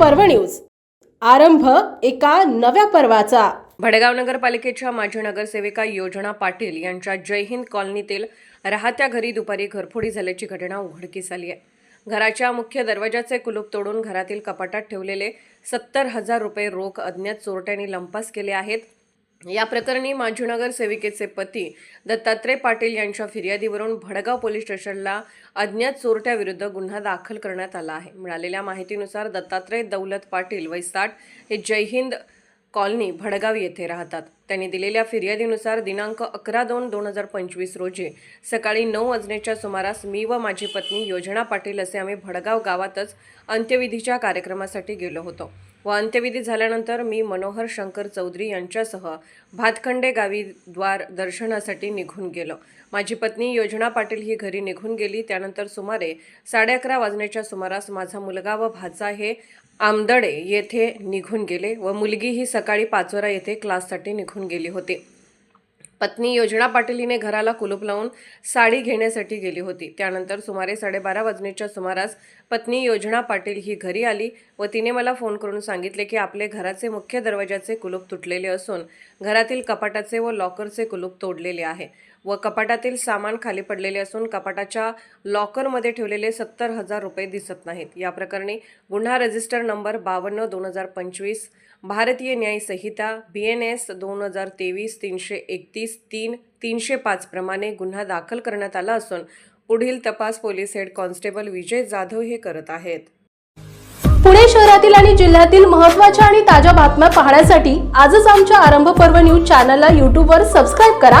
पर्व न्यूज. आरंभ एका नव्या पर्वाचा. भडगाव नगरपालिकेच्या माजी नगरसेविका योजना पाटील यांच्या जय हिंद कॉलनीतील राहत्या घरी दुपारी घरफोडी झाल्याची घटना उघडकीस आली आहे. घराच्या मुख्य दरवाजाचे कुलूप तोडून घरातील कपाटात ठेवलेले सत्तर हजार रुपये रोख अज्ञात चोरट्यांनी लंपास केले आहेत. या प्रकरणी माजी सेविकेचे पती दत्तात्रय पाटील यांच्या फिर्यादीवरून भडगाव पोलीस स्टेशनला अज्ञात चोरट्याविरुद्ध गुन्हा दाखल करण्यात आला आहे. मिळालेल्या माहितीनुसार दत्तात्रय दौलत पाटील वैसाट हे जय हिंद कॉलनी भडगाव येथे राहतात. त्यांनी दिलेल्या फिर्यादीनुसार दिनांक अकरा दोन दोन हजार पंचवीस रोजी सकाळी नऊ वाजण्याच्या सुमारास मी व माझी पत्नी योजना पाटील असे आम्ही भडगाव गावातच अंत्यविधीच्या कार्यक्रमासाठी गेलो होतो. व अंत्यविधी झाल्यानंतर मी मनोहर शंकर चौधरी यांच्यासह भातखंडे गावी द्वार दर्शनासाठी निघून गेलो. माझी पत्नी योजना पाटील ही घरी निघून गेली. त्यानंतर सुमारे साडे अकरा वाजण्याच्या सुमारास माझा मुलगा व भाचा हे आमदडे येथे निघून गेले व मुलगी ही सकाळी पाचोरा येथे क्लाससाठी निघून निघून गेली होती. पत्नी योजना पाटील हिने घराला कुलूप लावून साडी घेण्यासाठी गेली होती. त्यानंतर सुमारे साडेबारा वाजण्याच्या सुमारास पत्नी योजना पाटील ही घरी आली व तिने मला फोन करून सांगितले की आपले घराचे मुख्य दरवाजाचे कुलूप तुटलेले असून घरातील कपाटाचे व लॉकरचे कुलूप तोडलेले आहे. व कपाटातील सामान खाली पडलेले असून कपाटाच्या लॉकरमध्ये ठेवलेले सत्तर हजार रुपये दिसत नाहीत. या प्रकरणी गुन्हा रजिस्टर नंबर बावन्न दोन हजार पंचवीस भारतीय न्याय संहिता बी एन एस दोन हजार तेवीस तीनशे एकतीस तीन तीनशे पाच प्रमाणे गुन्हा दाखल करण्यात आला असून पुढील तपास police head constable Vijay Jadhav हे करत आहेत. पुणे शहरातील आणि जिल्ह्यातील महत्त्वाच्या आणि ताज्या बातम्या पाहण्यासाठी आजच आमच्या आरंभ पर्व न्यूज चॅनलला यूट्यूबवर सबस्क्राईब करा.